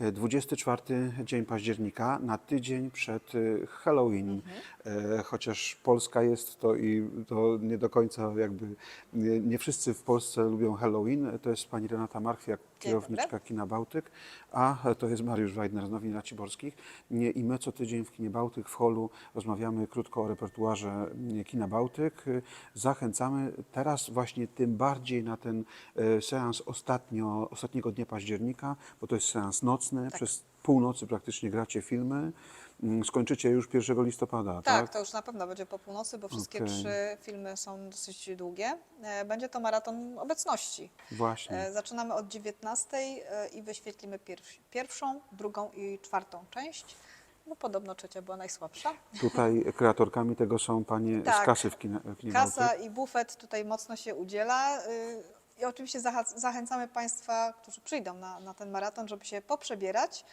E, 24 dzień października, na tydzień przed e, Halloween. E, Chociaż Polska jest to i to nie do końca jakby, nie, nie wszyscy w Polsce lubią Halloween. To jest pani Renata Marchwiak, kierowniczka. Kina Bałtyk, a to jest Mariusz Weidner z Nowin Raciborskich. I my co tydzień w Kinie Bałtyk w holu rozmawiamy krótko o repertuarze Kina Bałtyk. Zachęcamy teraz właśnie tym bardziej na ten e, seans ostatnio, ostatniego dnia października, bo to jest seans nocny. Przez północy praktycznie gracie filmy. Mm, Skończycie już 1 listopada, tak? Tak, to już na pewno będzie po północy, bo wszystkie Okej. trzy filmy są dosyć długie. E, Będzie to maraton obecności. Właśnie. E, Zaczynamy od 19 e, i wyświetlimy pierw- pierwszą, drugą i czwartą część. No podobno trzecia była najsłabsza. Tutaj kreatorkami tego są panie z Tak. kasy w Kinie, w Kasa i bufet tutaj mocno się udziela. I oczywiście zachęcamy Państwa, którzy przyjdą na, na ten maraton, żeby się poprzebierać,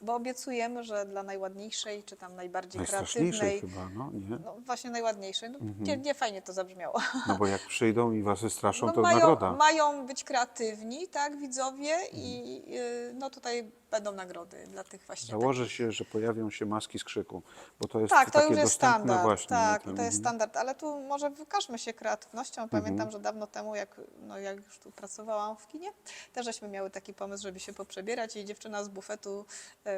bo obiecujemy, że dla najładniejszej, czy tam najbardziej kreatywnej, chyba, no nie? no właśnie najładniejszej, no, Mhm. nie, nie fajnie to zabrzmiało. No bo jak przyjdą i was wystraszą, No to mają, nagroda. mają być kreatywni, tak, widzowie i y, no tutaj będą nagrody dla tych właśnie Założę się, że pojawią się maski z krzyku, bo to jest Tak, to już jest standard. właśnie. tak, to jest mhm. standard, ale tu może wykażmy się kreatywnością. Pamiętam, Mhm. że dawno temu, jak, no, jak już tu pracowałam w kinie, też żeśmy miały taki pomysł, żeby się poprzebierać i dziewczyna z bufetu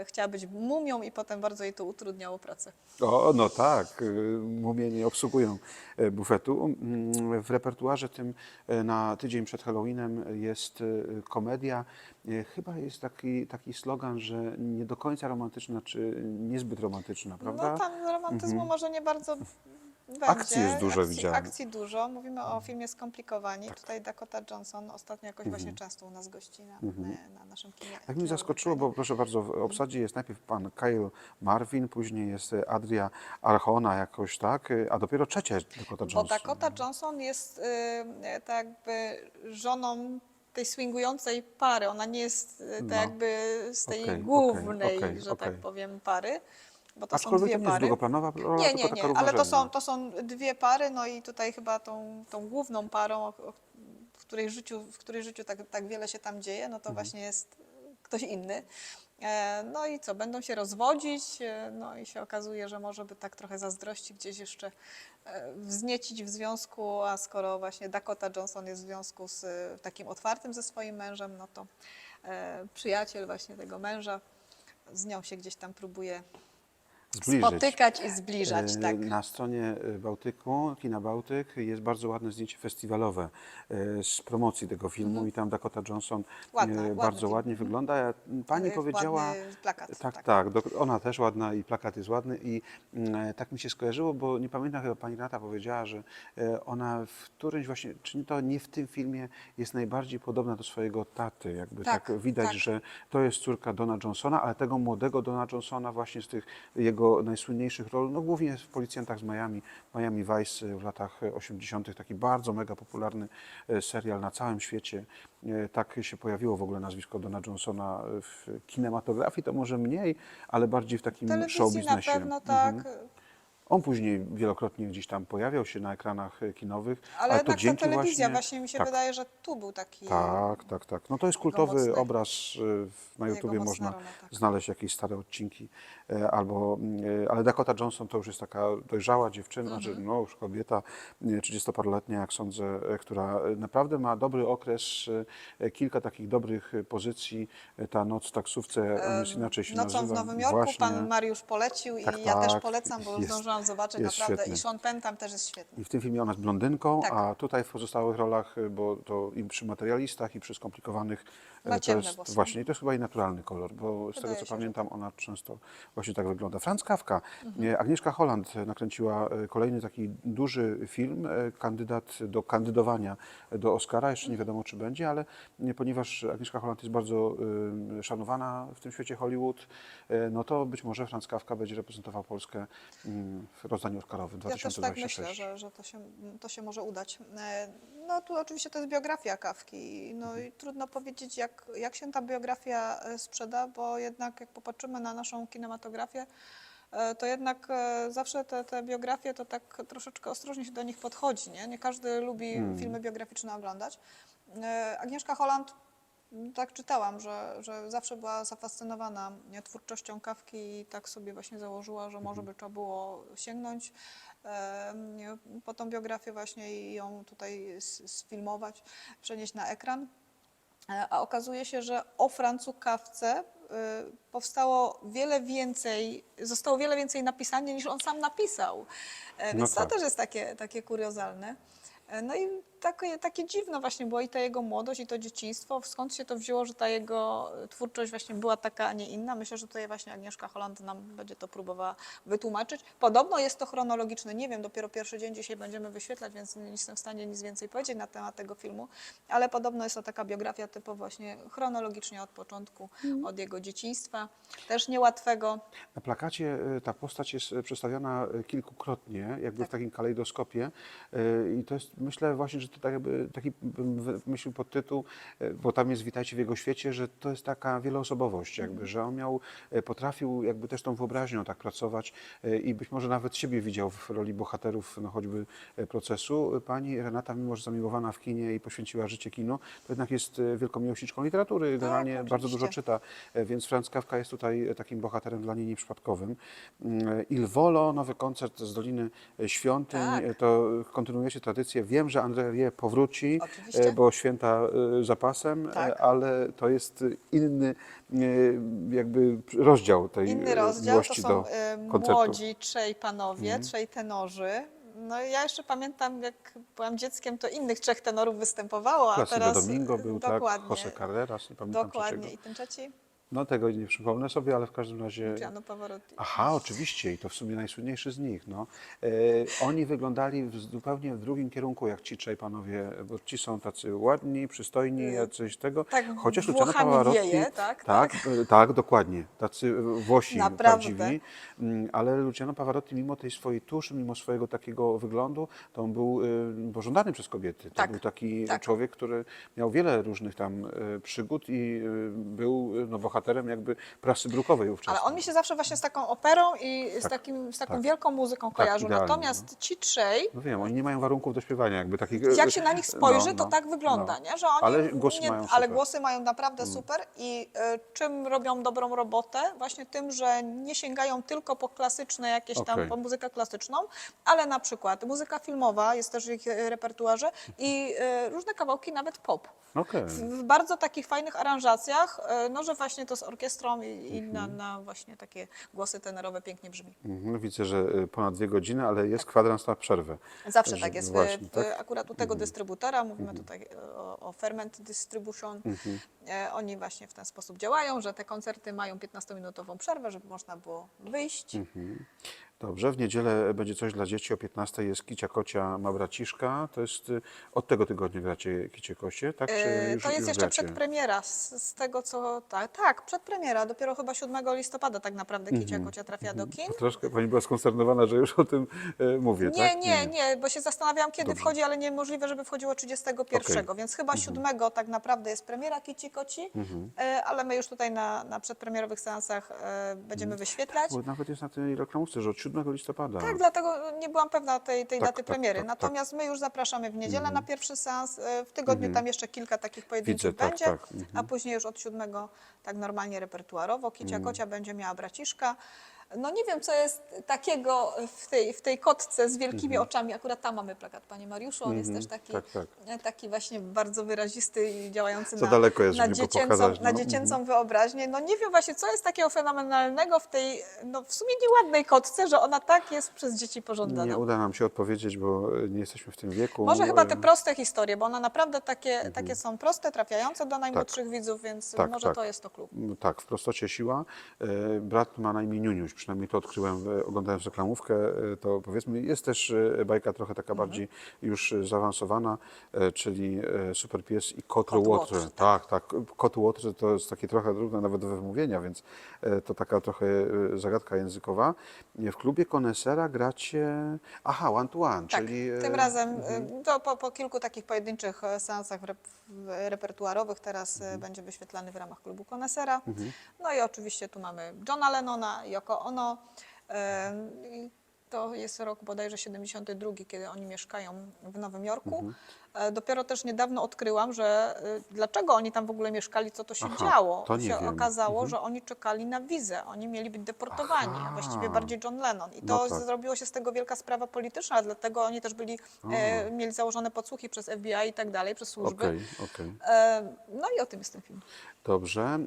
chciała być mumią i potem bardzo jej to utrudniało pracę. O, no tak, y, mumie nie obsługują e, bufetu. Mm, W repertuarze tym e, na tydzień przed Halloweenem jest e, komedia. E, Chyba jest taki, taki slogan, że nie do końca romantyczna, czy niezbyt romantyczna, prawda? No tam romantyzmu może nie bardzo będzie. Akcji jest dużo, akcji, widziałem. Akcji dużo. Mówimy o filmie Skomplikowani. Tutaj Dakota Johnson ostatnio jakoś właśnie często u nas gości na, na naszym kinie. Tak mnie zaskoczyło, bo proszę bardzo, w obsadzie jest najpierw pan Kyle Marvin, później jest Adria Archona jakoś, tak? A dopiero trzecia jest Dakota Bo Johnson. Dakota Johnson jest y, tak jakby żoną tej swingującej pary. Ona nie jest y, No. tak jakby z tej okej, głównej, okej, że tak okej. powiem, pary. Bo to są Aczkolwiek dwie to nie jest pary. drugoplanowa rola, Nie, tylko nie, taka nie, ale to są, równorzędna. to są dwie pary, no i tutaj chyba tą, tą główną parą, o, o, w której życiu, w której życiu tak, tak wiele się tam dzieje, no to Mhm. właśnie jest ktoś inny. E, No i co, będą się rozwodzić, e, no i się okazuje, że może by tak trochę zazdrości gdzieś jeszcze e, wzniecić w związku, a skoro właśnie Dakota Johnson jest w związku z e, takim otwartym ze swoim mężem, no to e, przyjaciel właśnie tego męża z nią się gdzieś tam próbuje Zbliżyć. spotykać i zbliżać, E, tak. Na stronie e, Bałtyku, Kina Bałtyk, jest bardzo ładne zdjęcie festiwalowe e, z promocji tego filmu i tam Dakota Johnson Mhm. Ładna, ładny bardzo film. ładnie wygląda. Pani powiedziała... plakat, Tak, tak. tak, ona też ładna i plakat jest ładny i mm, tak mi się skojarzyło, bo nie pamiętam, chyba pani Rata powiedziała, że ona w którymś właśnie, czy to nie w tym filmie jest najbardziej podobna do swojego taty, jakby tak, Tak, widać, tak. że to jest córka Dona Johnsona, ale tego młodego Dona Johnsona właśnie z tych jego najsłynniejszych ról, no głównie w Policjantach z Miami, Miami Vice w latach 80., taki bardzo mega popularny e, serial na całym świecie. E, Tak się pojawiło w ogóle nazwisko Dona Johnsona w kinematografii, to może mniej, ale bardziej w takim show telewizji na biznesie. pewno tak, On później wielokrotnie gdzieś tam pojawiał się na ekranach e, kinowych, ale, to jednak ta dzięki telewizja właśnie, właśnie, mi się tak, wydaje, że tu był taki tak, tak, tak. No to jest kultowy mocny- obraz e, na YouTubie, można rola, tak. znaleźć jakieś stare odcinki, e, albo, ale Dakota Johnson to już jest taka dojrzała dziewczyna, Mhm. no już kobieta, e, 30-paroletnia, jak sądzę, która naprawdę ma dobry okres, kilka takich dobrych pozycji, ta noc w taksówce, on jest inaczej się Nocą nazywa. w Nowym Jorku Właśnie. pan Mariusz polecił Tak, i ja też tak, polecam, bo jest- zdążyłam zobaczyć jest naprawdę świetny. i Sean Penn tam też jest świetny. I w tym filmie ona jest blondynką, Tak. a tutaj w pozostałych rolach, y, bo to i przy materialistach, i przy skomplikowanych, y, Ma to ciemne jest włosy. właśnie, i to jest chyba i naturalny kolor, bo z tego co że pamiętam, ona często właśnie tak wygląda. Franz Kawka, Mhm. y, Agnieszka Holland nakręciła y, kolejny taki duży film, y, kandydat do kandydowania do Oscara, jeszcze Mhm. nie wiadomo czy będzie, ale y, ponieważ Agnieszka Holland jest bardzo y, szanowana w tym świecie Hollywood, y, no to być może Franz Kawka będzie reprezentował Polskę y, w rozdaniu Oscarowym Ja też 2026. tak myślę, że, że to, się, to się może udać. E, No tu oczywiście to jest biografia Kawki. No i trudno powiedzieć, jak, jak się ta biografia e, sprzeda, bo jednak jak popatrzymy na naszą kinematografię, e, to jednak zawsze te, te biografie to tak troszeczkę ostrożnie się do nich podchodzi. Nie, nie każdy lubi Hmm. filmy biograficzne oglądać. Agnieszka Holland Tak czytałam, że, że zawsze była zafascynowana twórczością Kawki i tak sobie właśnie założyła, że może by trzeba było sięgnąć po tą biografię właśnie i ją tutaj sfilmować, przenieść na ekran. E, A okazuje się, że o Francu Kawce y, powstało wiele więcej, zostało wiele więcej napisane niż on sam napisał. E, No Więc tak. to też jest takie, takie kuriozalne. E, No i takie, takie dziwne właśnie było i ta jego młodość, i to dzieciństwo. Skąd się to wzięło, że ta jego twórczość właśnie była taka, a nie inna? Myślę, że tutaj właśnie Agnieszka Holland nam będzie to próbowała wytłumaczyć. Podobno jest to chronologiczne, nie wiem, dopiero pierwszy dzień dzisiaj będziemy wyświetlać, więc nie jestem w stanie nic więcej powiedzieć na temat tego filmu, ale podobno jest to taka biografia typowo właśnie chronologicznie od początku, od jego dzieciństwa, też niełatwego. Na plakacie e, ta postać jest e, przedstawiona e, kilkukrotnie, jakby Tak. w takim kalejdoskopie e, i to jest, myślę właśnie, że to tak jakby taki bym wymyślił podtytuł, e, bo tam jest Witajcie w jego świecie, że to jest taka wieloosobowość jakby, Mhm. że on miał, e, potrafił jakby też tą wyobraźnią tak pracować e, i być może nawet siebie widział w roli bohaterów, no choćby procesu. Pani Renata, mimo że zamiłowana w kinie i poświęciła życie kinu, to jednak jest wielką miłośniczką literatury, generalnie bardzo dużo czyta, więc Franz Kafka jest tutaj takim bohaterem dla niej nieprzypadkowym. Mm, Il Volo, nowy koncert z Doliny Świątyń, Tak. to kontynuujecie tradycję. Wiem, że André Rie powróci, Oczywiście. e, bo święta e, zapasem, e, Tak. ale to jest inny jakby rozdział tej Inny rozdział to miłości są do e, koncertu. młodzi trzej panowie, trzej tenorzy. No i ja jeszcze pamiętam, jak byłam dzieckiem, to innych trzech tenorów występowało, a Placido teraz Domingo był, dokładnie, tak, Jose Carreras, nie pamiętam dokładnie. trzeciego. I ten trzeci? No tego nie przypomnę sobie, ale w każdym razie... Luciano Pavarotti. Aha, oczywiście i to w sumie najsłynniejszy z nich. No. E, oni wyglądali w, zupełnie w drugim kierunku jak ci trzej panowie, bo ci są tacy ładni, przystojni, jacyś tego. tak Chociaż Luciano Włochami Pavarotti, wieje, tak, tak, e, tak, dokładnie. Tacy e, Włosi Naprawdę. prawdziwi. Mm, Ale Luciano Pavarotti mimo tej swojej tuszy, mimo swojego takiego wyglądu, to on był e, pożądany przez kobiety. To Tak, był taki tak. człowiek, który miał wiele różnych tam e, przygód i e, był no, bohaterem jakby prasy drukowej ówczesnej. Ale on mi się zawsze właśnie z taką operą i z, Tak, takim, z taką tak. wielką muzyką Tak, kojarzył. Natomiast ci trzej, No wiem, oni nie mają warunków do śpiewania, jakby takich. jak się na nich spojrzy, no, to no, tak wygląda, no. nie? Że oni Ale głosy nie, mają Ale super. Mm. głosy mają naprawdę super i y, czym robią dobrą robotę? Właśnie tym, że nie sięgają tylko po klasyczne jakieś tam, Okej. po muzykę klasyczną, ale na przykład muzyka filmowa jest też w ich y, repertuarze i y, różne kawałki nawet pop. Okej. W, w bardzo takich fajnych aranżacjach, y, no że właśnie to z orkiestrą i, i na, Mhm. na właśnie takie głosy tenorowe pięknie brzmi. Mhm, Widzę, że y, ponad dwie godziny, ale jest kwadrans na przerwę. Zawsze tak jest. Właśnie, w, tak? Akurat u tego dystrybutora, mówimy tutaj o, o Ferment Distribution, e, oni właśnie w ten sposób działają, że te koncerty mają 15-minutową przerwę, żeby można było wyjść. Dobrze, w niedzielę będzie coś dla dzieci o 15 jest Kicia Kocia ma braciszka. To jest y, od tego tygodnia gracie Kicie Kocie, tak? Czy E, już, to jest już jeszcze gracie? przedpremiera z, z tego co. Tak, tak, przedpremiera. Dopiero chyba 7 listopada tak naprawdę Kicia Kocia trafia do kin. Troszkę pani była skonsternowana, że już o tym y, mówię, Nie, tak? nie, nie, bo się zastanawiałam, kiedy Dobrze. wchodzi, ale niemożliwe, żeby wchodziło 31, Okej. więc chyba 7 tak naprawdę jest premiera Kici Koci, e, ale my już tutaj na, na przedpremierowych seansach e, będziemy wyświetlać. Bo nawet jest na tej reklamówce, że od 7 listopada. Tak, dlatego nie byłam pewna tej, tej Tak, daty tak, premiery. tak, tak. Natomiast my już zapraszamy w niedzielę na pierwszy seans. E, W tygodniu tam jeszcze kilka takich pojedynczych Widzę, tak, będzie, tak, mhm. a później już od siódmego tak normalnie repertuarowo. Kicia Kocia będzie miała braciszka. No nie wiem, co jest takiego w tej, w tej kotce z wielkimi oczami. Akurat tam mamy plakat, panie Mariuszu. On jest też taki, Mhm. tak, tak. taki właśnie bardzo wyrazisty i działający Za na, daleko jest, na, dziecięcą, pokazać, na no. dziecięcą wyobraźnię. No nie wiem właśnie, co jest takiego fenomenalnego w tej no, w sumie nieładnej kotce, że ona tak jest przez dzieci pożądana. Nie uda nam się odpowiedzieć, bo nie jesteśmy w tym wieku. Może chyba te Y, proste historie, bo one naprawdę takie, takie są proste, trafiające do najmłodszych widzów, więc Tak, może tak. to jest to klub. M, Tak, w prostocie siła. E, Brat ma na imię Niuniuś, przynajmniej to odkryłem e, oglądając reklamówkę. E, To powiedzmy, jest też e, bajka trochę taka Mhm. bardziej już zaawansowana, czyli Super Pies i Kot Łotr. Łotr, Tak, tak. Kot Łotr to jest takie trochę trudne nawet do wymówienia, więc to taka trochę zagadka językowa. E, W klubie Konesera gracie, aha, One to One, Tak, czyli... e, tym razem y, to po, po kilku takich pojedynczych e, seansach rep, repertuarowych teraz Mhm. e, będzie wyświetlany w ramach klubu Konesera. No i oczywiście tu mamy Johna Lennona, Yoko Ono. e, To jest rok bodajże 72, kiedy oni mieszkają w Nowym Jorku. E, Dopiero też niedawno odkryłam, że y, dlaczego oni tam w ogóle mieszkali, co to się Aha, działo. to się wiem. okazało, Mhm. że oni czekali na wizę, oni mieli być deportowani, a Aha. właściwie bardziej John Lennon. I No to tak. zrobiło się z tego wielka sprawa polityczna, dlatego oni też byli, e, mieli założone podsłuchy przez FBI i tak dalej, przez służby. Okej, okej. E, No i o tym jest ten film. Dobrze.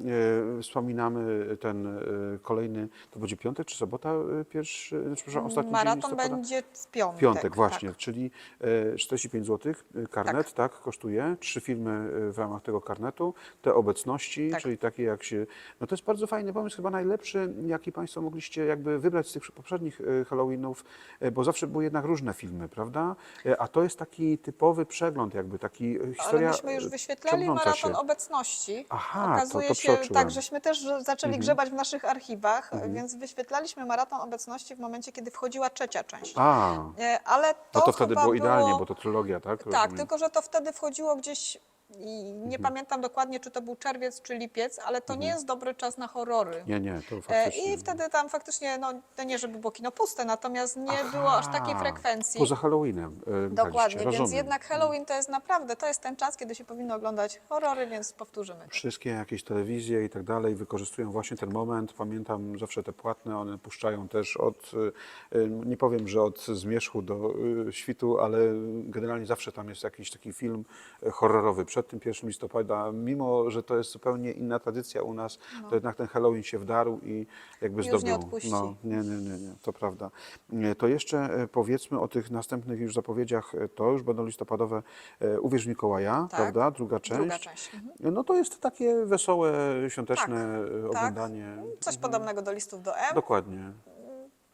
E, Wspominamy ten e, kolejny, to będzie piątek czy sobota e, pierwszy, przepraszam, ostatni dzień Maraton listopada? będzie w piątek. Piątek, właśnie, Tak. czyli e, 45 zł karnet, tak. kosztuje. Trzy filmy w ramach tego karnetu. Te obecności, Tak. czyli takie jak się. No to jest bardzo fajny pomysł, chyba najlepszy, jaki Państwo mogliście jakby wybrać z tych poprzednich Halloweenów, bo zawsze były jednak różne filmy, prawda? A to jest taki typowy przegląd, jakby taki e, Ale historia. myśmy już wyświetlali maraton się. obecności. Aha, Okazuje to się, przeoczyłem. tak, żeśmy też zaczęli Mhm. grzebać w naszych archiwach, więc wyświetlaliśmy maraton obecności w momencie, kiedy wchodziła trzecia część. A, E, Ale to, no to wtedy chyba było idealnie, bo to trylogia, tak? Tak, Rozumiem. tylko że to wtedy wchodziło gdzieś, i nie Mhm. pamiętam dokładnie, czy to był czerwiec, czy lipiec, ale to nie jest dobry czas na horrory. Nie, nie, to E, Mhm. faktycznie. I wtedy tam faktycznie, no to nie żeby było kino puste, natomiast nie było aż takiej Aha, frekwencji. Poza Halloweenem. e, Dokładnie, więc rozumiem. jednak Halloween to jest naprawdę, to jest ten czas, kiedy się powinno oglądać horrory, więc powtórzymy. to. Wszystkie jakieś telewizje i tak dalej wykorzystują właśnie ten moment. Pamiętam zawsze te płatne, one puszczają też od, y, y, nie powiem, że od zmierzchu do świtu, ale generalnie zawsze tam jest jakiś taki film horrorowy przed tym 1 listopada. Mimo, że to jest zupełnie inna tradycja u nas, to jednak ten Halloween się wdarł i jakby No. Już zdobył. nie odpuści. No, nie, nie, nie, nie, to prawda. Nie, To jeszcze e, powiedzmy o tych następnych już zapowiedziach, e, to już będą listopadowe e, Uwierz Mikołaja, Tak, prawda? Druga część. Druga część. Mhm. No to jest takie wesołe, świąteczne Tak, e, tak. oglądanie. Coś podobnego do listów do M. Dokładnie.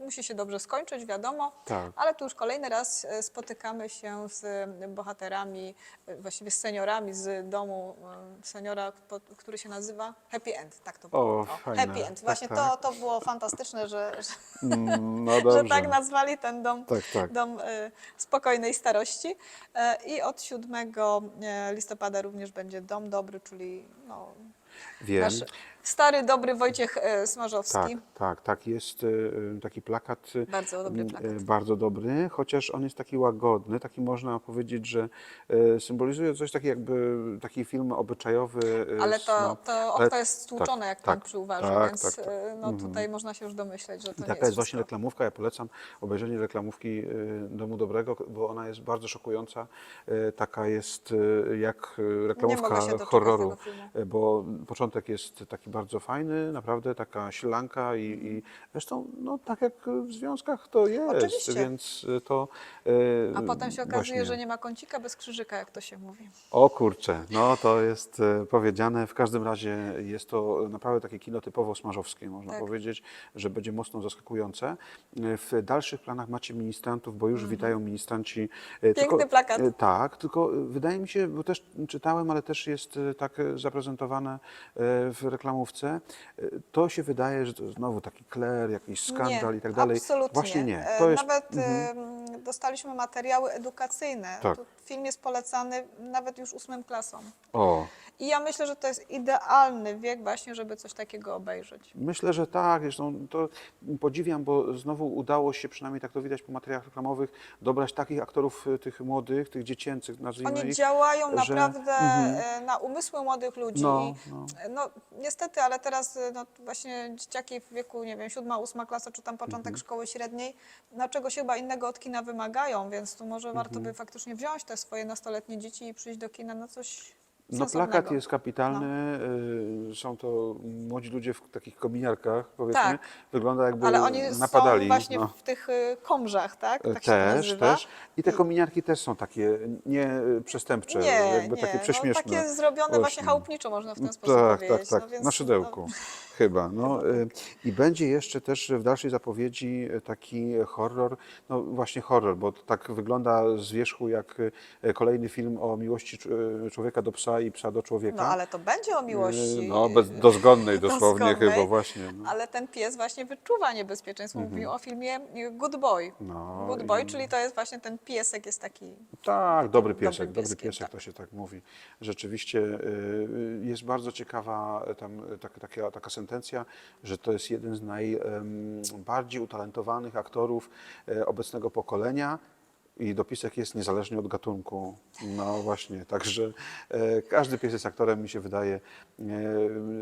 Musi się dobrze skończyć, wiadomo, Tak. ale tu już kolejny raz e, spotykamy się z e, bohaterami, e, właściwie z seniorami z domu seniora, który się nazywa Happy End. Tak to było. O, fajne. Happy End. Tak, Właśnie tak. To, to było fantastyczne, że, że, Mm, No że tak nazwali ten dom, Tak, tak. dom spokojnej starości. I od 7 e, listopada również będzie Dom Dobry, czyli no, Wiem. nasz stary, dobry Wojciech e, Tak, Smarzowski. tak, tak. Jest e, e, taki plakat. Bardzo dobry m, plakat. e, Bardzo dobry, chociaż on jest taki łagodny, taki można powiedzieć, że e, symbolizuje coś takiego jakby taki film obyczajowy. e, Ale to, to ale- okno jest stłuczone, jak pan tak, przyuważył, tak, więc tak, tak. e, no, Mhm. tutaj można się już domyśleć, że to I nie taka jest jest właśnie wszystko. reklamówka. Ja polecam obejrzenie reklamówki Domu Dobrego, bo ona jest bardzo szokująca. Taka jest jak reklamówka mogę się doczekać horroru, tego filmu. bo początek jest taki bardzo fajny, naprawdę taka ślanka i, i zresztą no, tak jak w związkach to jest, Oczywiście. więc to y, A potem się okazuje, właśnie. że nie ma kącika bez krzyżyka, jak to się mówi. O kurczę, no to jest e, powiedziane. W każdym razie jest to naprawdę takie kino typowo smarzowskie, można Tak. powiedzieć, że będzie mocno zaskakujące. E, W dalszych planach macie ministrantów, bo już witają ministranci. e, Mhm. Piękny plakat. e, Tak, tylko e, wydaje mi się, bo też czytałem, ale też jest e, tak e, zaprezentowane e, w reklamówce, e, to się wydaje, że to znowu taki kler, jakiś skandal nie, i tak dalej. Absolutnie. Właśnie nie. E, To jest, Nawet mhm. e, dostaliśmy materiały edukacyjne. Tak. Film jest polecany nawet już ósmym klasom. O, I ja myślę, że to jest idealny wiek właśnie, żeby coś takiego obejrzeć. Myślę, że tak. Zresztą to podziwiam, bo znowu udało się, przynajmniej tak to widać po materiałach reklamowych, dobrać takich aktorów y, tych młodych, tych dziecięcych, nazwijmy Oni ich. działają że- naprawdę Mhm. e, na umysły młodych ludzi. No, no. e, no, niestety, ale teraz e, no, właśnie dzieciaki w wieku, nie wiem, siódma, ósma klasa, czy tam początek Mhm. szkoły średniej, na czegoś chyba innego od kina wymagają, więc tu może warto Mhm. by faktycznie wziąć te swoje nastoletnie dzieci i przyjść do kina na coś No plakat jest kapitalny, y, są to młodzi ludzie w takich kominiarkach, powiedzmy. Tak. Wygląda jakby Ale oni napadali. są właśnie no. w tych y, komrzach, tak? Tak też, też. I te kominiarki też są takie nie y, przestępcze, Nie, jakby nie, takie no, prześmieszne. takie zrobione właśnie chałupniczo, można w ten sposób Tak, powiedzieć. tak, tak, No, więc, na szydełku. Chyba. No, y, I będzie jeszcze też w dalszej zapowiedzi taki horror, no właśnie horror, bo tak wygląda z wierzchu jak y, kolejny film o miłości cz- y, człowieka do psa i psa do człowieka. No ale to będzie o miłości. Y, No, bez, dozgonnej dosłownie dozgonnej, chyba właśnie. No. Ale ten pies właśnie wyczuwa niebezpieczeństwo. Mówił o filmie Good Boy. No Good i- Boy, czyli to jest właśnie ten piesek, jest taki. Tak, dobry piesek, dobry pieskiem, piesek, tak. to się tak mówi. Rzeczywiście y, jest bardzo ciekawa y, tam y, tak, taka, taka sentencja, że to jest jeden z najbardziej utalentowanych aktorów y, obecnego pokolenia. I dopisek jest niezależnie od gatunku. No właśnie, także e, każdy pies jest aktorem, mi się wydaje. E,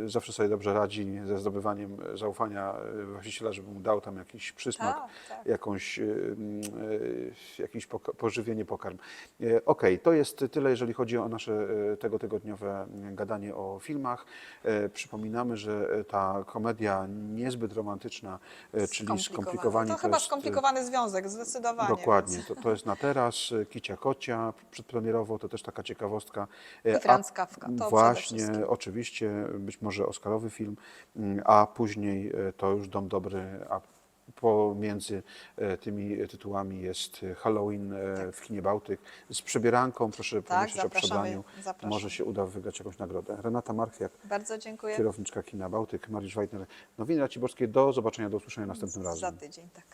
zawsze sobie dobrze radzi ze zdobywaniem zaufania e, właściciela, żeby mu dał tam jakiś przysmak, Tak, tak. jakąś, e, e, jakiś pok- pożywienie, pokarm. E, Okej, to jest tyle, jeżeli chodzi o nasze e, tego tygodniowe gadanie o filmach. E, Przypominamy, że ta komedia niezbyt romantyczna, e, czyli skomplikowanie. To, chyba jest, skomplikowany związek, zdecydowanie. Dokładnie, to, to jest na teraz. e, Kicia Kocia przedpremierowo, to też taka ciekawostka. E, I Franz Kafka, to Właśnie, oczywiście, być może Oscarowy film, mm, a później e, to już Dom Dobry, a pomiędzy tymi tytułami jest Halloween e, w kinie Bałtyk z przebieranką, proszę Tak, pomyśleć o zapraszamy, przebraniu. zapraszam. Może się uda wygrać jakąś nagrodę. Renata Marchwiak, Bardzo dziękuję. kierowniczka kina Bałtyk, Mariusz Weitner, Nowiny Raciborskie. Do zobaczenia, do usłyszenia następnym razem. Za tydzień, tak.